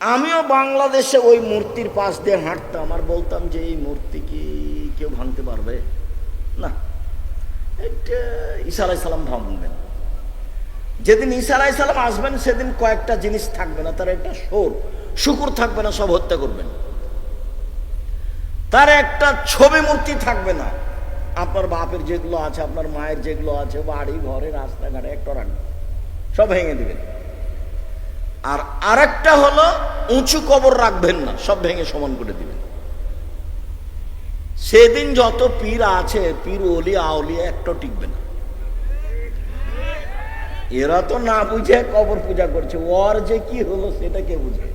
আমিও বাংলাদেশে ওই মূর্তির পাশ দিয়ে হাঁটতাম। আর বলতাম যে এই মূর্তি কি কেউ ভাঙতে পারবে? না। এটা ঈসা আলাই সালাম ভাঙবেন। যেদিন ঈসা আলাই সালাম আসবেন, সেদিন কয়েকটা জিনিস থাকবে না। তার একটা সোর শুকুর থাকবে না, সব হত্যা করবেন। তার একটা ছবি মূর্তি থাকবে না। আপনার বাপের যেগুলো আছে, আপনার মায়ের যেগুলো আছে, বাড়ি, ঘরে, রাস্তাঘাটে, একটা রাখবেন। সব ভেঙে দিবেন। আর আরেকটা হলো, উঁচু কবর রাখবেন না, সব ভেঙে সমান করে দিবেন। সেদিন যত পীর আছে, পীর, ওলি, আউলিয়া একটা টিকবে না। এরা তো না বুঝে কবর পূজা করছে, ওর যে কি হলো সেটা কে বুঝে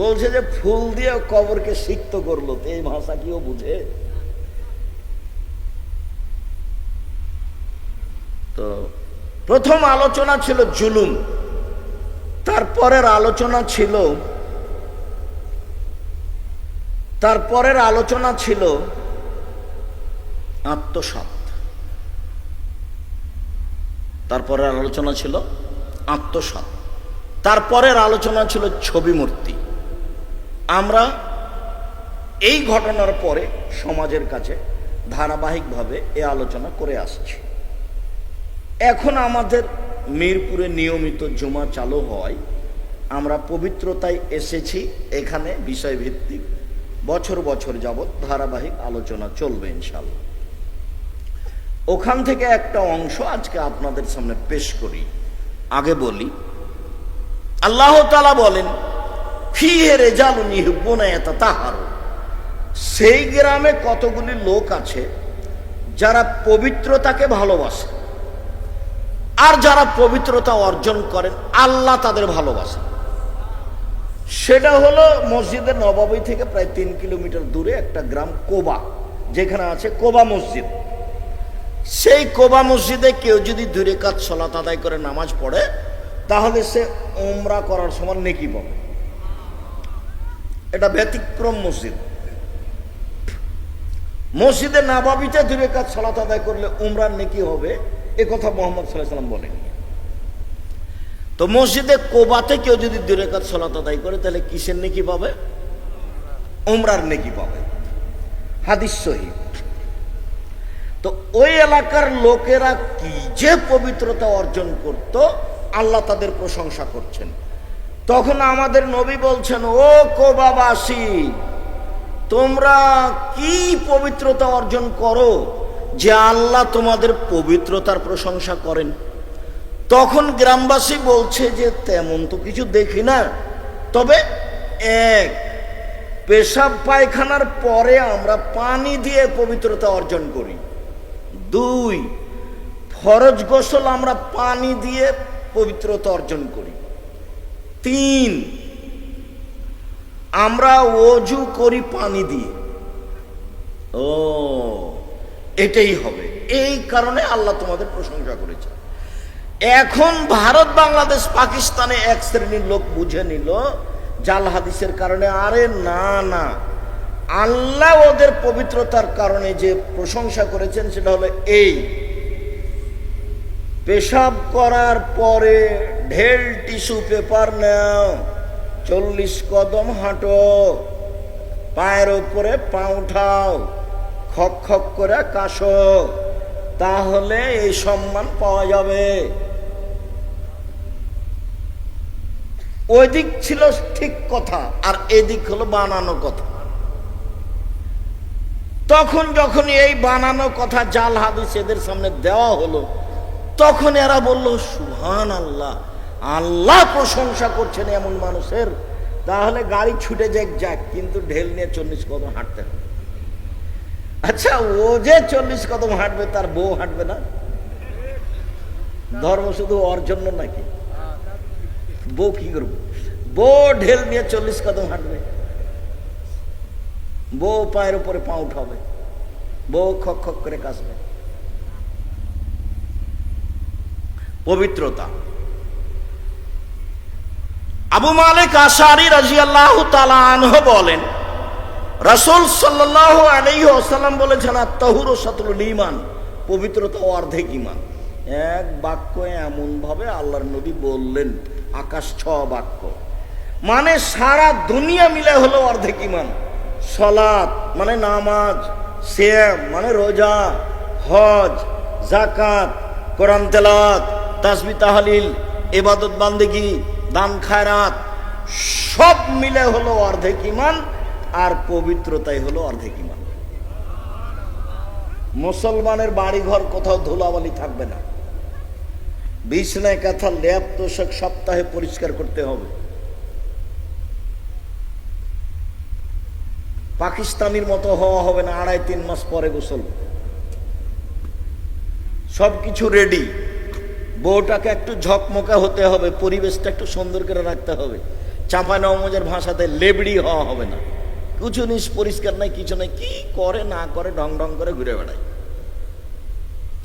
বলছে যে, ফুল দিয়ে কবরকে সিক্ত করল, তো এই ভাষা কি ও বুঝে? তো প্রথম আলোচনা ছিল জুলুম। তারপরের আলোচনা ছিল তারপরের আলোচনা ছিল আত্মসাত তারপরের আলোচনা ছিল আত্মসাত তারপরের আলোচনা ছিল ছবি মূর্তি আমরা এই ঘটনার পরে সমাজের কাছে ধারাবাহিকভাবে এ আলোচনা করে আসছি। এখন আমাদের মিরপুরে নিয়মিত জমা চালু হয়। আমরা পবিত্রতায় এসেছি এখানে বিষয়ভিত্তিক। বছর বছর যাবৎ ধারাবাহিক আলোচনা চলবে ইনশাল্লাহ ওখান থেকে একটা অংশ আজকে আপনাদের সামনে পেশ করি। আগে বলি, আল্লাহ তালা বলেন ফি হে রেজাল তাহারো সেই গ্রামে কতগুলি লোক আছে যারা পবিত্রতাকে ভালোবাসে? আর যারা পবিত্রতা অর্জন করেন, আল্লাহ তাদের ভালোবাসেন। সেটা হলো মসজিদের নবাবী থেকে প্রায় তিন কিলোমিটার দূরে একটা গ্রাম কোবা, যেখানে আছে কোবা মসজিদ। সেই কোবা মসজিদে কেউ যদি দূরে কাজ সলাত আদায় করে নামাজ পড়ে, তাহলে সে ওমরা করার সময় নেকি পাবে। এটা ব্যতিক্রম মসজিদ। মসজিদে নাবাবিতে দূরে কাজ সলাত আদায় করলে উমরার নেকি হবে এ কথা মোহাম্মদ সাল্লাহ সাল্লাম তো মসজিদে কোবাতে কেউ যদি দূরে কাজ সলাত আদায় করে, তাহলে কিসের নেকি পাবে? উমরার নেকি পাবে। হাদিস সহি। তো ওই এলাকার লোকেরা কি যে পবিত্রতা অর্জন করত, আল্লাহ তাদের প্রশংসা করছেন। তখন আমাদের নবী বলছেন, ও কোবাবাসী, তোমরা কি পবিত্রতা অর্জন করো? যে আল্লাহ তোমাদের পবিত্রতার প্রশংসা করেন। তখন গ্রামবাসী বলছে যে, তেমন তো কিছু দেখি না। তবে এক, পেশাব পায়খানার পরে আমরা পানি দিয়ে পবিত্রতা অর্জন করি। দুই, ফরজ গোসল আমরা পানি দিয়ে পবিত্রতা অর্জন করি। তিন, আমরা অজু করি পানি দিয়ে। ও এটাই হবে। এই কারণে আল্লাহ তোমাদের প্রশংসা করেছে এখন ভারত, বাংলাদেশ, পাকিস্তানে এক শ্রেণির লোক বুঝে নিল, জাল হাদিসের কারণে, আরে না না। আল্লাহ ওদের পবিত্রতার কারণে যে প্রশংসা করেছেন, সেটা হলো এই। পেশাব করার পরে ঢেল টিস্যু পেপার নাও, চল্লিশ কদম হাঁটো, পায়ের উপরে পা উঠাও। খক খক করে কাশো, তাহলে এই সম্মান পাওয়া যাবে। ওই দিক ছিল ঠিক কথা, আর এদিক হলো বানানো কথা। তখন যখন এই বানানো কথা জাল হাদিস এদের সামনে দেওয়া হলো, তখন এরা বলল সুহান আল্লাহ আল্লাহ প্রশংসা করছেন এমন মানুষের। তাহলে গাড়ি ছুটে যাক যাক, কিন্তু ঢেল নিয়ে চল্লিশ কদম হাঁটতে হবে। আচ্ছা ও যে চল্লিশ কদম হাঁটবে, তার বউ হাঁটবে না? ধর্ম শুধু ওর জন্য নাকি? বউ কি করব? বউ ঢেল নিয়ে চল্লিশ কদম হাঁটবে। বউ পায়ের উপরে পা উঠাবে। বউ খক খক করে কাশবে পবিত্রতা। আবু মালিক আশারি রাজি আল্লাহ আনহ বলেন রাসুল সাল্লাহ আলাইহি আসাল্লাম বলেছেন, আত্মাহুর সাতুল ইমান পবিত্রতা অর্ধেক ইমান এক বাক্য এমন ভাবে আল্লাহর নবী বললেন, আকাশ ছ বাক্য। মানে সারা দুনিয়া মিলে হলো অর্ধেক ইমান সলাৎ মানে নামাজ শ্যাম মানে রোজা, হজ জাকাত কোরআন তেলাত তাসবি তাহালিল এবাদত বান্দেগি, দান খায়রাত, সব মিলে হলো অর্ধেক ইমান আর পবিত্রতাই হলো অর্ধেক ইমান মুসলমানের বাড়ি ঘর কোথাও ধুলাবালি থাকবে না। বিছনায় কাঁথা, ল্যাপ, তোষক সপ্তাহে পরিষ্কার করতে হবে। পাকিস্তানির মতো হওয়া হবে না, আড়াই তিন মাস পরে গোসল। সবকিছু রেডি। বউটাকে একটু ঝকমকা হতে হবে, পরিবেশটা একটু সুন্দর করে রাখতে হবে। চাঁপা নওমজের ভাষাতে, লেবড়ি হওয়া হবে না। কিছু জিনিস পরিষ্কার নাই, কিছু নাই, কি করে না করে ঢং ঢং করে ঘুরে বেড়ায়।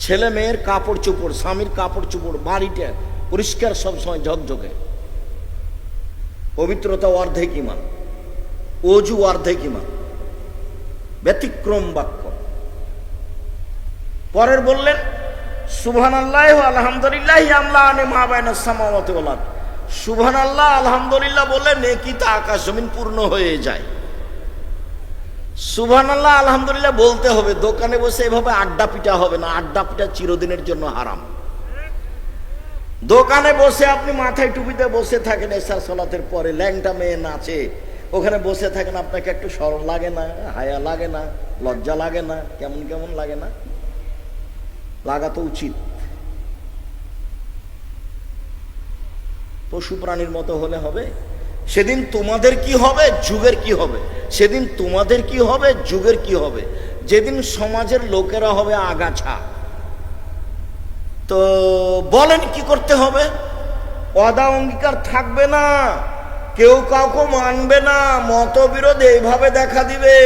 ছেলে মেয়ের কাপড় চোপড়, স্বামীর কাপড় চোপড়, বাড়িটা পরিষ্কার সবসময় ঝকঝকে। পবিত্রতা অর্ধেক ইমান, অজু অর্ধেক ইমান, ব্যতিক্রম বাক্য। পরের বললেন সুবহান আল্লাহ আলহামদুলিল্লাহ আমলা আনে মা বাইনা সামাওয়াতে ওলাদ সুবহান আল্লাহ আলহামদুলিল্লাহ বললে নেকিতা আকাশ জমিন পূর্ণ হয়ে যায়। সুবহান আল্লাহ আলহামদুলিল্লাহ বলতে হবে, দোকানে বসে এভাবে আড্ডা পিটা হবে না, আড্ডা পিটা চিরদিনের জন্য হারাম। দোকানে বসে আপনি মাথায় টুপিতে বসে থাকেন, এসার সলাতের পরে ল্যাংটা মেয়ে নাচে, ওখানে বসে থাকেন, আপনাকে একটু সরল লাগে না, হায়া লাগে না, লজ্জা লাগে না, কেমন কেমন লাগে না? লাগা তো উচিত। পশু প্রাণীর মতো হলে হবে? সেদিন তোমাদের কি হবে? যুগের কি হবে? সেদিন তোমাদের কি হবে? যুগের কি হবে? যেদিন সমাজের লোকেরা হবে আগাছা। তো বলেন কি করতে হবে? অদা অঙ্গীকার থাকবে না। কেউ কাউকে মানবে না। মতবিরোধ এইভাবে দেখা দিবে।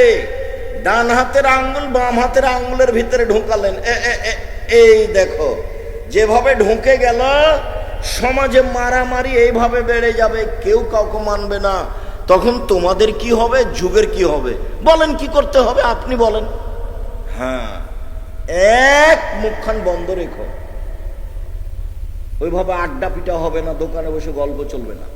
ডান হাতের আঙ্গুল বাম হাতের আঙ্গুলের ভিতরে ঢুকালেন। এই দেখো, যেভাবে ঢুকে গেল সমাজে মারামারি এইভাবে বেড়ে যাবে কেউ কাউকে মানবে না। তখন তোমাদের কি হবে? যুগের কি হবে? বলেন কি করতে হবে? আপনি বলেন। হ্যাঁ। এক মুখখান বন্ধ রেখো। ওইভাবে আড্ডা পিটা হবে না দোকানে বসে গল্প চলবে না।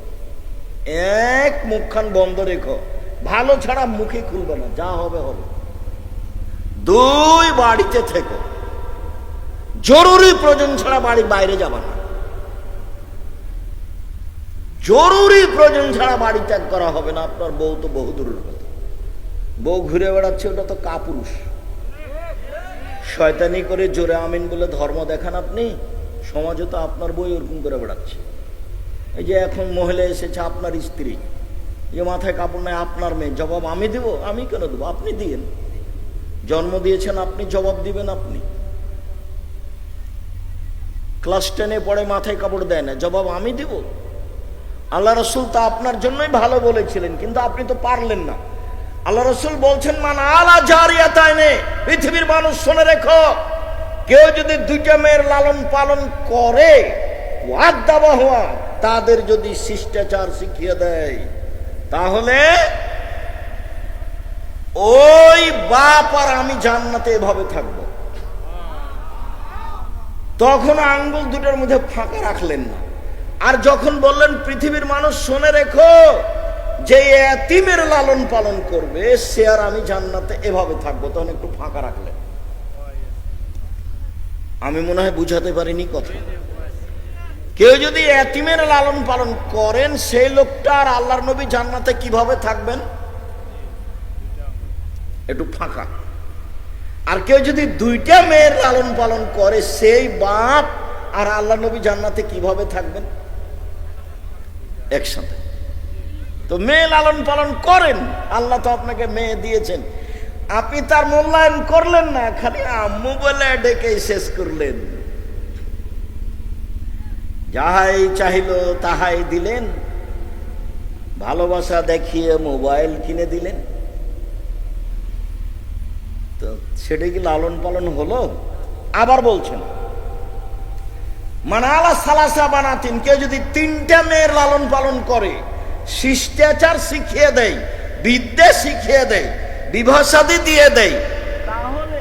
এক মুখখান বন্ধ রেখো। ভালো ছাড়া মুখে খুলবে না যা হবে হবে। দুই বাড়িতে থেকো। জরুরি প্রয়োজন ছাড়া বাড়ি বাইরে যাবা না। জরুরি প্রয়োজন ছাড়া বাড়ি ত্যাগ করা হবে না। আপনার বউ তো বহু দূরের কথা। বউ ঘুরে বেড়াচ্ছে, ওটা তো কাপুরুষ। শয়তানি করে জোরে আমিন বলে ধর্ম দেখান আপনি, সমাজে তো আপনার বই ওরকম করে বেড়াচ্ছে। এই যে এখন মহিলা এসেছে, আপনার স্ত্রী। যে মাথায় কাপড় নেয় আপনার মেয়ে। জবাব আমি দেব? আমি কেন দেবো? আপনি দিয়েন। জন্ম দিয়েছেন, আপনি জবাব দিবেন আপনি। ক্লাস টেনে পড়ে মাথায় কাপড় দেয় না। জবাব আমি দিব? আল্লাহ রসুল তা আপনার জন্যই ভালো বলেছিলেন, কিন্তু আপনি তো পারলেন না। আল্লাহ রসুল বলছেন, মান আলা জারিয়া তাই নে পৃথিবীর মানুষ শুনে রেখো, কেউ যদি দুইটা মেয়ের লালন পালন করে হওয়া তাদের যদি শিষ্টাচার শিখিয়ে দেয়, তাহলে ওই বাপ আর আমি জান্নাতে এভাবে থাকব। তখন আঙ্গুল দুটোর মধ্যে ফাঁকা রাখলেন না। আর যখন বললেন, পৃথিবীর মানুষ শুনে রেখো, যে এতিমের লালন পালন করবে, সে আর আমি জান্নাতে এভাবে থাকব। তখন একটু ফাঁকা রাখলেন। আমি মনে হয় বুঝাতে পারিনি কথা। কেউ যদি এতিমের লালন পালন করেন, সেই লোকটা আর আল্লাহর নবী জান্নাতে কীভাবে থাকবেন? একটু ফাঁকা। আর কেউ যদি দুইটা মেয়ের লালন পালন করে, সেই বাপ আর আল্লাহ নবী জান্নাতে কীভাবে থাকবেন? একসাথে। তো মেয়ে লালন পালন করেন, আল্লাহ তো আপনাকে মেয়ে দিয়েছেন। আপনি তার মূল্যায়ন করলেন না, খালি আম্মু বলে ডেকে শেষ করলেন। যাহাই চাহিল তাহাই দিলেন। ভালোবাসা দেখিয়ে মোবাইল কিনে দিলেন। তো সেটা কি লালন পালন হলো? আবার বলছেন। মানালা সালাসা বানাতিন কেউ যদি তিনটা মেয়ের লালন পালন করে শিষ্টাচার শিখিয়ে দেয় বিদ্যা শিখিয়ে দেয় বিভাষাদি দিয়ে দেয় তাহলে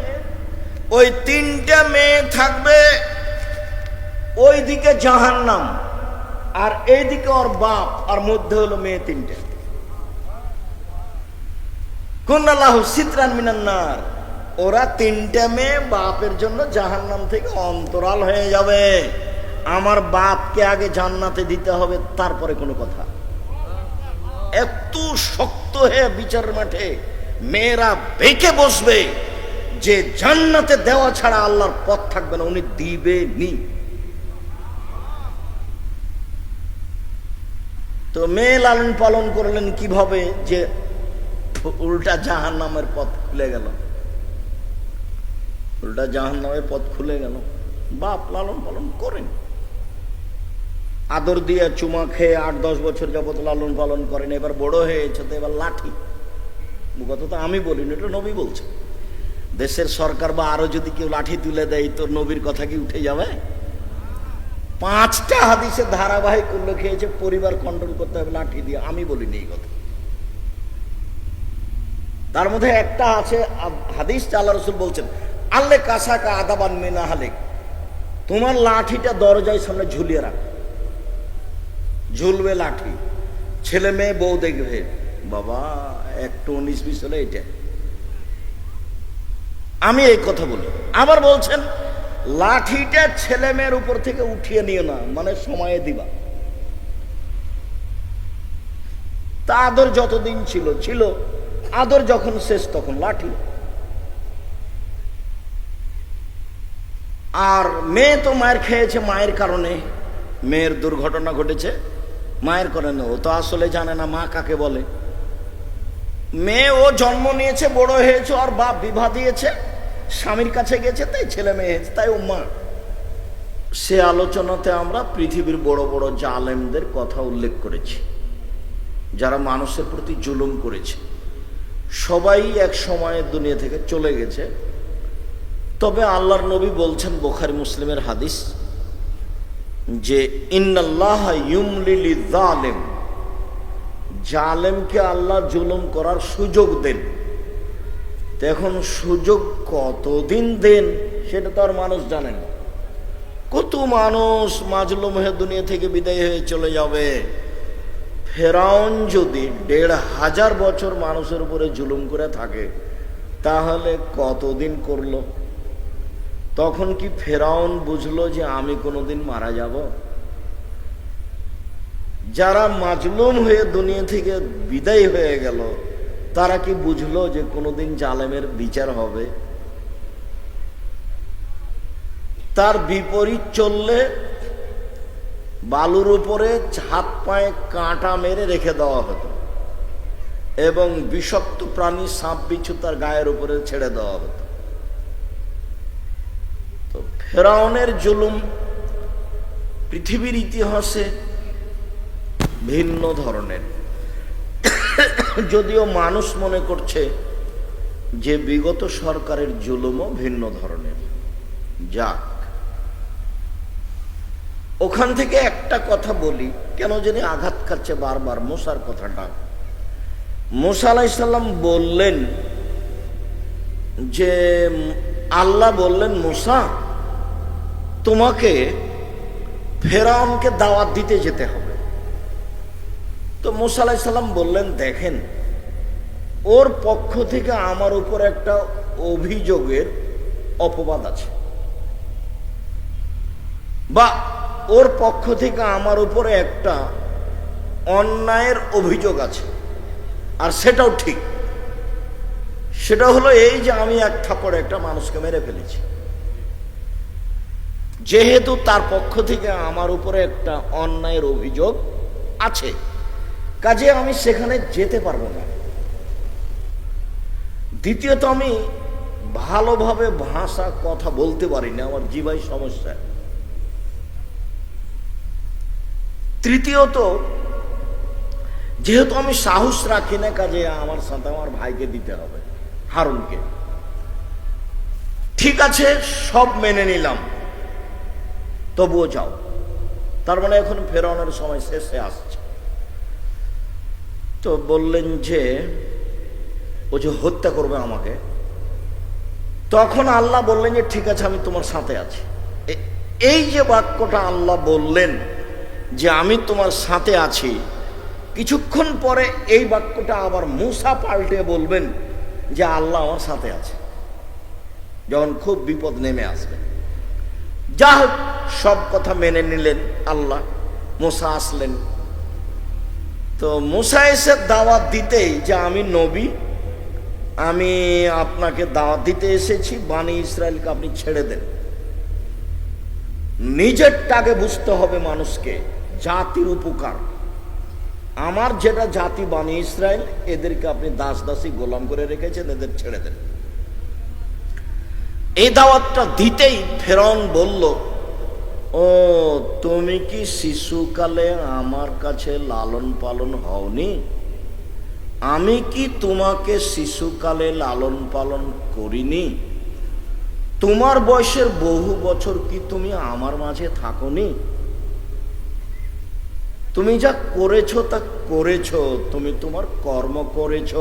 ওই তিনটা মেয়ে থাকবে ওইদিকে জাহান্নাম আর এইদিকে ওর বাপ আর মধ্যে হলো মেয়ে তিনটে। কুন্নাল্লাহ সিতরান মিনান্নার ওরা তিনটে মেয়ে বাপের জন্য জাহান্নাম থেকে অন্তরাল হয়ে যাবে। আমার বাপকে আগে জান্নাতে দিতে হবে, তারপরে কোনো কথা। এত শক্ত হয়ে বিচার মাঠে মেয়েরা বেঁকে বসবে যে জান্নাতে দেওয়া ছাড়া আল্লাহর পথ থাকবে না, উনি দিবে নি তো মেয়ে লালন পালন করলেন কীভাবে যে উল্টা জাহান নামের পথ খুলে গেল? উল্টা জাহান নামের পথ খুলে গেল। বাপ লালন পালন করেন। আদর দিয়ে চুমা খেয়ে আট, দশ বছর যাবত লালন পালন করেন, এবার বড় হয়েছে তো এবার লাঠি। কথা তো আমি বলিনি, এটা নবী বলছে। দেশের সরকার বা আরও যদি কেউ লাঠি তুলে দেয় তো নবীর কথা কি উঠে যাবে? পাঁচটা হাদিসে ধারাবাহিক উল্লেখ খেয়েছে পরিবার কন্ট্রোল করতে হবে লাঠি দিয়ে। আমি বলিনি এই কথা। তার মধ্যে একটা আছে হাদিস আল্লাহ রসুল বলছেন, আল্লে কাসাকা আদাবান মিনা হালেক তোমার লাঠিটা দরজায় সামনে ঝুলিয়ে রাখ। ঝুলবে লাঠি। ছেলে মেয়ে বউ দেখবে। বাবা একটু উনিশ, বিশ হলে এটা। আমি এই কথা বলি। আবার বলছেন, লাঠিটা ছেলে মেয়ের উপর থেকে উঠিয়ে নিও না মানে সময়ে দিবা। তা আদর যতদিন ছিল ছিল। আদর যখন শেষ, তখন লাঠি। আর মেয়ে তো মায়ের খেয়েছে, মায়ের কারণে। মেয়ের দুর্ঘটনা ঘটেছে। মায়ের কারণে ও তো আসলে জানে না মা কাকে বলে। মেয়ে ও জন্ম নিয়েছে, বড় হয়েছে, আর বাপ বিবাহ দিয়েছে, স্বামীর কাছে গেছে, তাই ছেলে মেয়ে হয়েছে, তাই ও মা। সে আলোচনাতে আমরা পৃথিবীর বড় বড় জালেমদের কথা উল্লেখ করেছি, যারা মানুষের প্রতি জুলুম করেছে। সবাই এক সময়ে দুনিয়া থেকে চলে গেছে। তবে আল্লাহর নবী বলছেন, বোখারি মুসলিমের হাদিস যে ইন্নাল্লাহ ইউমলিলি জালেম জালেমকে আল্লাহ জুলুম করার সুযোগ দেন। এখন সুযোগ কতদিন দেন সেটা তো আর মানুষ জানে না। কত মানুষ মাজলুম হয়ে দুনিয়া থেকে বিদায় হয়ে চলে যাবে। ফেরাউন যদি দেড় হাজার বছর মানুষের উপরে জুলুম করে থাকে, তাহলে কতদিন করল? তখন কি ফেরাউন বুঝলো যে আমি কোনোদিন মারা যাব? যারা মাজলুম হয়ে দুনিয়া থেকে বিদায় হয়ে গেল, তারা কি বুঝলো যে কোনোদিন জালেমের বিচার হবে? তার বিপরীত চললে বালুর উপরে হাত পায়ে কাঁটা মেরে রেখে দেওয়া হতো এবং বিষাক্ত প্রাণী সাপ বিচ্ছু তার গায়ের উপরে ছেড়ে দেওয়া হতো। ফেরাউনের জুলুম পৃথিবীর ইতিহাসে ভিন্ন ধরনের। যদিও মানুষ মনে করছে যে বিগত সরকারের জুলুমও ভিন্ন ধরনের। যাক, ওখান থেকে একটা কথা বলি, কেন জানি আঘাত খাচ্ছে বারবার মোসার কথাটা। মোসা আলাইসাল্লাম বললেন যে, আল্লাহ বললেন, মোসা তোমাকে ফেরাউনকে দাওয়াত দিতে যেতে হবে। তো মোসা আলাইসাল্লাম বললেন, দেখেন, ওর পক্ষ থেকে আমার উপর একটা অভিযোগের অপবাদ আছে। বা ওর পক্ষ থেকে আমার উপরে একটা অন্যায়ের অভিযোগ আছে। আর সেটাও ঠিক। সেটা হলো এই যে আমি এক থাপড়ে একটা মানুষকে মেরে ফেলেছি। যেহেতু তার পক্ষ থেকে আমার উপরে একটা অন্যায়ের অভিযোগ আছে, কাজে আমি সেখানে যেতে পারব না। দ্বিতীয়ত, আমি ভালোভাবে ভাষা কথা বলতে পারি না, আমার জীবাই সমস্যা। তৃতীয়ত, যেহেতু আমি সাহস রাখি না, কাজে আমার সাথে আমার ভাইকে দিতে হবে, হারুনকে। ঠিক আছে, সব মেনে নিলাম। তবুও যাও। তার মানে এখন ফেরানোর সময় শেষে আসছে। তো বললেন যে, ও যে হত্যা করবে আমাকে, তখন আল্লাহ বললেন যে, ঠিক আছে, আমি তোমার সাথে আছি। এই যে বাক্যটা আল্লাহ বললেন যে, আমি তোমার সাথে আছি। কিছুক্ষণ পরে এই বাক্যটা আবার মুসা পাল্টে বলবেন যে, আল্লাহ আমার সাথে আছে। যখন খুব বিপদ নেমে আসবে। যা হোক সব কথা মেনে নিলেন আল্লাহ, মোসা আসলেন। তো মোসা এসে দাওয়াত দিতেই যে আমি নবী, আমি আপনাকে দাওয়াত দিতে এসেছি বাণী ইসরায়েলকে আপনি ছেড়ে দেন। নিজেরটাকে বুঝতে হবে মানুষকে, জাতির উপকার। আমার যেটা জাতি বাণী ইসরায়েল, এদেরকে আপনি দাস দাসী গোলাম করে রেখেছেন, এদের ছেড়ে দেন। এই দাওয়াতটা দিতেই ফেরন বলল, ও, তুমি কি শিশুকালে আমার কাছে লালন পালন হওনি? আমি কি তোমাকে শিশুকালে লালন পালন করিনি? তোমার বয়সের বহু বছর কি তুমি আমার মাঝে থাকনি? তুমি যা করেছ তা করেছ, তুমি তোমার কর্ম করেছ,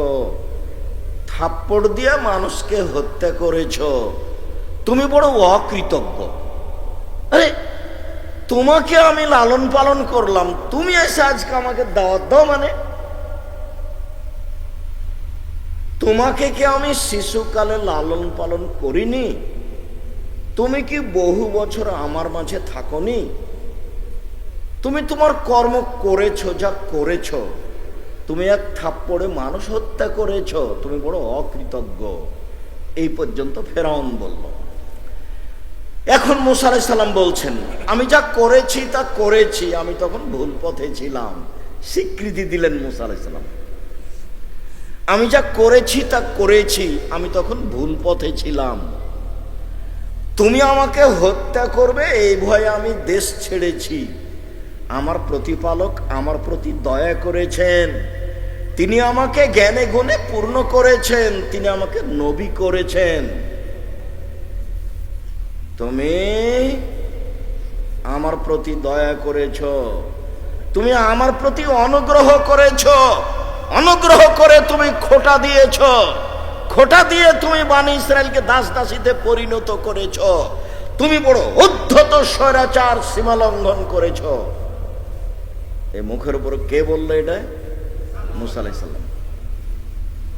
থাপ্পড় দিয়ে মানুষকে হত্যা করেছ তুমি বড় অকৃতজ্ঞ। আরে, তোমাকে আমি লালন পালন করলাম, তুমি এসে আজকে আমাকে দাওয়াত দাও মানে? তোমাকে কি আমি শিশুকালে লালন পালন করিনি? তুমি কি বহু বছর আমার মাঝে থাকনি? তুমি তোমার কর্ম করেছ যা করেছ। তুমি এক থাপ্পড়ে মানুষ হত্যা করেছ। তুমি বড় অকৃতজ্ঞ। এই পর্যন্ত ফেরাউন বলল এখন মুসা আলাইহিস সালাম বলছেন, আমি যা করেছি তা করেছি, আমি তখন ভুল পথে ছিলাম। স্বীকৃতি দিলেন মুসা আলাইহিস সালাম। আমি যা করেছি তা করেছি, আমি তখন ভুল পথে ছিলাম। তুমি আমাকে হত্যা করবে, এই ভয়ে আমি দেশ ছেড়েছি। আমার প্রতিপালক আমার প্রতি দয়া করেছেন। তিনি আমাকে জ্ঞানে গুণে পূর্ণ করেছেন, তিনি আমাকে নবী করেছেন। তুমি আমার প্রতি দয়া করেছ। তুমি আমার প্রতি অনুগ্রহ করেছ। অনুগ্রহ করে তুমি খোটা দিয়েছ। খোটা দিয়ে তুমি বাণী ইসরায়েলকে দাস দাসীতে পরিণত করেছ। তুমি বড় উদ্ধত স্বৈরাচার সীমা লঙ্ঘন করেছ। এই মুখের উপর কে বলল এটা? মুসা আলাইসাল্লাম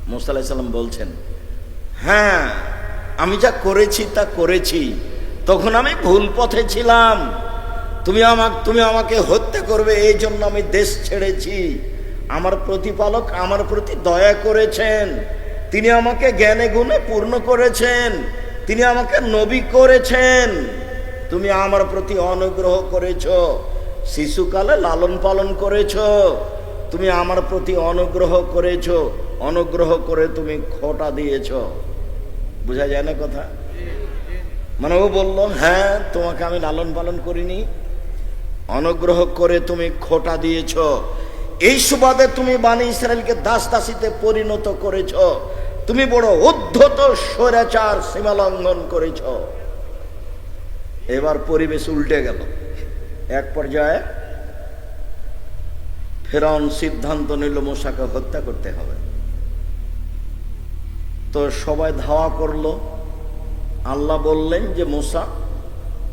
মুসা আলাইসাল্লাম বলছেন হ্যাঁ আমি যা করেছি তা করেছি। তখন আমি ভুল পথে ছিলাম। তুমি আমাকে তুমি আমাকে হত্যা করবে, এই জন্য আমি দেশ ছেড়েছি। আমার প্রতিপালক আমার প্রতি দয়া করেছেন। তিনি আমাকে জ্ঞানে গুণে পূর্ণ করেছেন। তিনি আমাকে নবী করেছেন। তুমি আমার প্রতি অনুগ্রহ করেছ, শিশুকালে লালন পালন করেছ। তুমি আমার প্রতি অনুগ্রহ করেছ, অনুগ্রহ করে তুমি খোটা দিয়েছ। বোঝা যায় না কথা? মানে ও বলল হ্যাঁ তোমাকে আমি লালন পালন করিনি। অনুগ্রহ করে তুমি খোটা দিয়েছ। এই সুবাদে তুমি বাণী ইসরায়েলকে দাস দাসীতে পরিণত করেছ। তুমি বড় উদ্ধত স্বৈরাচার সীমা লঙ্ঘন করেছ। এবার পরিবেশ উল্টে গেল। এক পর্যায়ে ফেরাউন সিদ্ধান্ত নিল, মশাকে হত্যা করতে হবে। তো সবাই ধাওয়া করল। আল্লাহ বললেন যে, মোসা,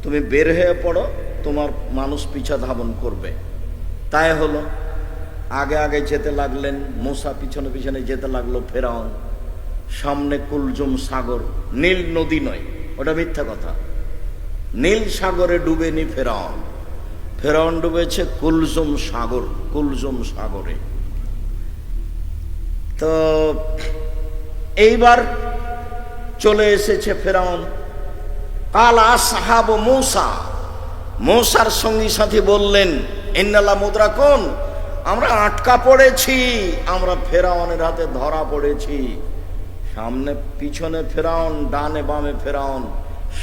তুমি বের হয়ে পড়ো, তোমার মানুষ পিছা ধাবন করবে। তাই হলো, আগে আগে যেতে লাগলেন, মোসা পিছনে পিছনে যেতে লাগল ফেরাউন। সামনে কুলজুম সাগর, নীল নদী নয়, ওটা মিথ্যা কথা। নীল সাগরে ডুবেনি ফেরাউন। ফেরাউন ডুবেছে কুলজুম সাগর, কুলজুম সাগরে। তো, এইবার চলে এসেছে ফেরাউন। কালা সাহাব মৌসা। মৌসার সঙ্গী সাথী বললেন ইন্নালা মুদ্রা কোন? আমরা আটকা পড়েছি, আমরা ফেরাউনের হাতে ধরা পড়েছি। সামনে পিছনে ফেরাউন, ডানে বামে ফেরাউন,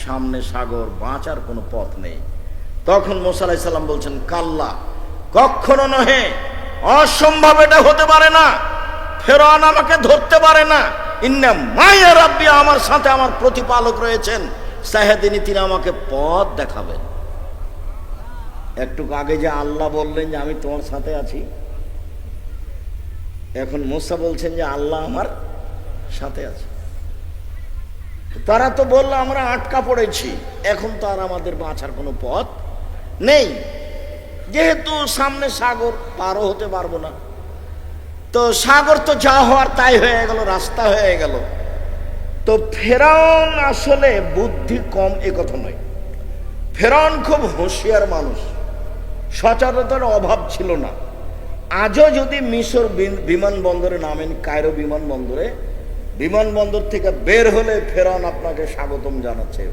সামনে সাগর, বাঁচার কোনো পথ নেই। তখন মোসালাই সাল্লাম বলছেন, কাল্লা, কখনো নহে, অসম্ভব এটা হতে পারে না। ফেরাউন আমাকে ধরতে পারে না। ইন্না মায়া রাব্বি, আমার সাথে আমার প্রতিপালক রয়েছেন। সাহেদিনী তিনি আমাকে পথ দেখাবেন। একটু আগে যে আল্লাহ বললেন যে আমি তোমার সাথে আছি, এখন মোসা বলছেন যে আল্লাহ আমার সাথে আছে। তারা তো বলল, আমরা আটকা পড়েছি, এখন তো আর আমাদের বাঁচার কোনো পথ নেই। যেহেতু সামনে সাগর, পারও হতে পারব না। তো সাগর তো যা হওয়ার তাই হয়ে গেল, রাস্তা হয়ে গেল। তো ফেরাউন আসলে বুদ্ধি কম এ কথা নয়। ফেরাউন খুব হুঁশিয়ার মানুষ। সচেতনতার অভাব ছিল না। আজও যদি মিশর বিন- বিমানবন্দরে নামেন, কায়রো বিমানবন্দরে, বিমানবন্দর থেকে বের হলে ফেরাউন আপনাকে স্বাগতম জানাচ্ছে।